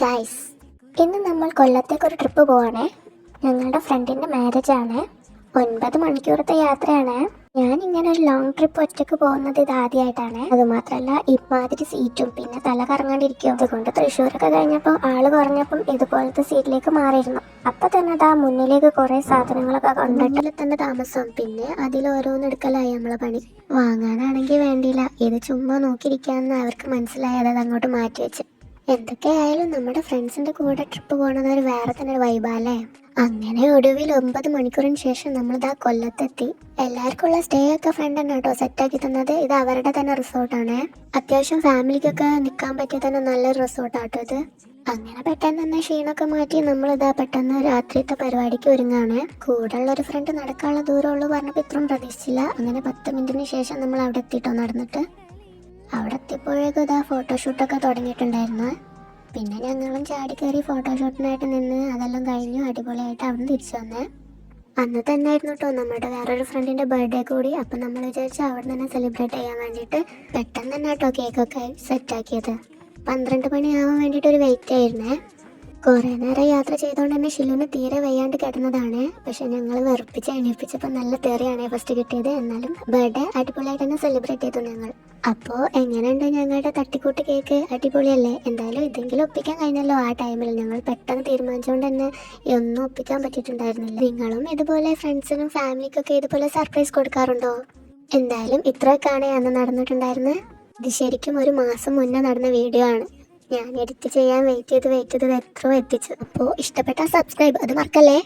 Guys ഇന്ന് നമ്മൾ കൊല്ലത്തേക്ക് ഒരു ട്രിപ്പ് പോവാണേ. ഞങ്ങളുടെ ഫ്രണ്ടിന്റെ മാരേജ് ആണ്. ഒൻപത് മണിക്കൂറത്തെ യാത്രയാണ്. ഞാൻ ഇങ്ങനെ ഒരു ലോങ് ട്രിപ്പ് ഒറ്റയ്ക്ക് പോകുന്നത് ഇത് ആദ്യമായിട്ടാണ് അത് മാത്രല്ല ഇമാതിരി സീറ്റും പിന്നെ തല കറങ്ങാണ്ടിരിക്കും. അതുകൊണ്ട് തൃശ്ശൂരൊക്കെ കഴിഞ്ഞപ്പോൾ ആൾ കുറഞ്ഞപ്പം ഇതുപോലത്തെ സീറ്റിലേക്ക് മാറിയിരുന്നു. അപ്പൊ തന്നെ അതാ മുന്നിലേക്ക് കുറെ സാധനങ്ങളൊക്കെ കൊണ്ടുണ്ടെങ്കിൽ തന്നെ താമസം. പിന്നെ അതിൽ ഓരോന്നെടുക്കലായി നമ്മളെ പണി. വാങ്ങാനാണെങ്കിൽ വേണ്ടിയില്ല. ഇത് ചുമ്മാ നോക്കിയിരിക്കാന്ന് അവർക്ക് മനസ്സിലായത് അത് അങ്ങോട്ട് മാറ്റി വെച്ച്. എന്തൊക്കെയായാലും നമ്മുടെ ഫ്രണ്ട്സിന്റെ കൂടെ ട്രിപ്പ് പോണത് ഒരു വേറെ തന്നെ ഒരു വൈബാല്ലേ അങ്ങനെ ഒടുവിൽ ഒമ്പത് മണിക്കൂറിന് ശേഷം നമ്മൾ ഇതാ കൊല്ലത്തെത്തി. എല്ലാവർക്കും ഉള്ള സ്റ്റേ ഒക്കെ ഫ്രണ്ട് തന്നെ കേട്ടോ. സെറ്റാക്കി തന്നത് ഇത് അവരുടെ തന്നെ റിസോർട്ടാണ് അത്യാവശ്യം ഫാമിലിക്കൊക്കെ നിൽക്കാൻ പറ്റിയ തന്നെ നല്ലൊരു റിസോർട്ടാട്ടോ ഇത്. അങ്ങനെ പെട്ടെന്ന് തന്നെ ക്ഷീണമൊക്കെ മാറ്റി നമ്മൾ ഇതാ പെട്ടെന്ന് രാത്രിയത്തെ പരിപാടിക്ക് ഒരുങ്ങാണ്. കൂടെയുള്ള ഒരു ഫ്രണ്ട് നടക്കാനുള്ള ദൂരമുള്ളൂ പറഞ്ഞപ്പോൾ ഇത്രയും പ്രതീക്ഷിച്ചില്ല. അങ്ങനെ പത്ത് മിനിറ്റിന് ശേഷം നമ്മൾ അവിടെ എത്തിയിട്ടോ നടന്നിട്ട്. അവിടെ എത്തിയപ്പോഴേക്കും ഇതാ ഫോട്ടോഷൂട്ടൊക്കെ തുടങ്ങിയിട്ടുണ്ടായിരുന്നു. പിന്നെ ഞങ്ങളും ചാടി കയറി ഫോട്ടോഷൂട്ടിനായിട്ട് നിന്ന് അതെല്ലാം കഴിഞ്ഞു. അടിപൊളിയായിട്ട് അവിടെ തിരിച്ചു വന്നേ. അന്ന് തന്നെ ആയിരുന്നു കേട്ടോ നമ്മുടെ വേറൊരു ഫ്രണ്ടിന്റെ ബർത്ത്ഡേ കൂടി. അപ്പം നമ്മൾ വിചാരിച്ചു അവിടെ തന്നെ സെലിബ്രേറ്റ് ചെയ്യാൻ വേണ്ടിയിട്ട് പെട്ടെന്ന് തന്നെ കേട്ടോ കേക്കൊക്കെ സെറ്റാക്കിയത് പന്ത്രണ്ട് മണിയാവാൻ വേണ്ടിയിട്ട് ഒരു വെയിറ്റ് ആയിരുന്നേ. കുറേ നേരം യാത്ര ചെയ്തുകൊണ്ട് തന്നെ ഷിലുവിന് തീരെ വയ്യാണ്ട് കിടന്നതാണ്. പക്ഷെ ഞങ്ങൾ വെറുപ്പിച്ച് എണീപ്പിച്ചപ്പോൾ നല്ല തെറിയാണ് ഫസ്റ്റ് കിട്ടിയത്. എന്നാലും ബർത്ത്ഡേ അടിപൊളിയായിട്ട് തന്നെ സെലിബ്രേറ്റ് ചെയ്തു ഞങ്ങൾ. അപ്പോൾ എങ്ങനെയുണ്ട് ഞങ്ങളുടെ തട്ടിക്കൂട്ട് കേക്ക് അടിപൊളിയല്ലേ? എന്തായാലും ഇതെങ്കിലും ഒപ്പിക്കാൻ കഴിഞ്ഞല്ലോ. ആ ടൈമിൽ ഞങ്ങൾ പെട്ടെന്ന് തീരുമാനിച്ചുകൊണ്ട് തന്നെ ഒന്നും ഒപ്പിക്കാൻ പറ്റിയിട്ടുണ്ടായിരുന്നില്ല. നിങ്ങളും ഇതുപോലെ ഫ്രണ്ട്സിനും ഫാമിലിക്കൊക്കെ ഇതുപോലെ സർപ്രൈസ് കൊടുക്കാറുണ്ടോ? എന്തായാലും ഇത്രയൊക്കെയാണ് അന്ന് നടന്നിട്ടുണ്ടായിരുന്നത്. ഇത് ശരിക്കും ഒരു മാസം മുന്നേ നടന്ന വീഡിയോ ആണ്. ഞാൻ എഡിറ്റ് ചെയ്യാൻ വെയിറ്റ് ചെയ്ത് വെയിറ്റ് ചെയ്ത് എത്രയോ എത്തിച്ചു. അപ്പോൾ ഇഷ്ടപ്പെട്ട സബ്സ്ക്രൈബ് അത് മറക്കല്ലേ?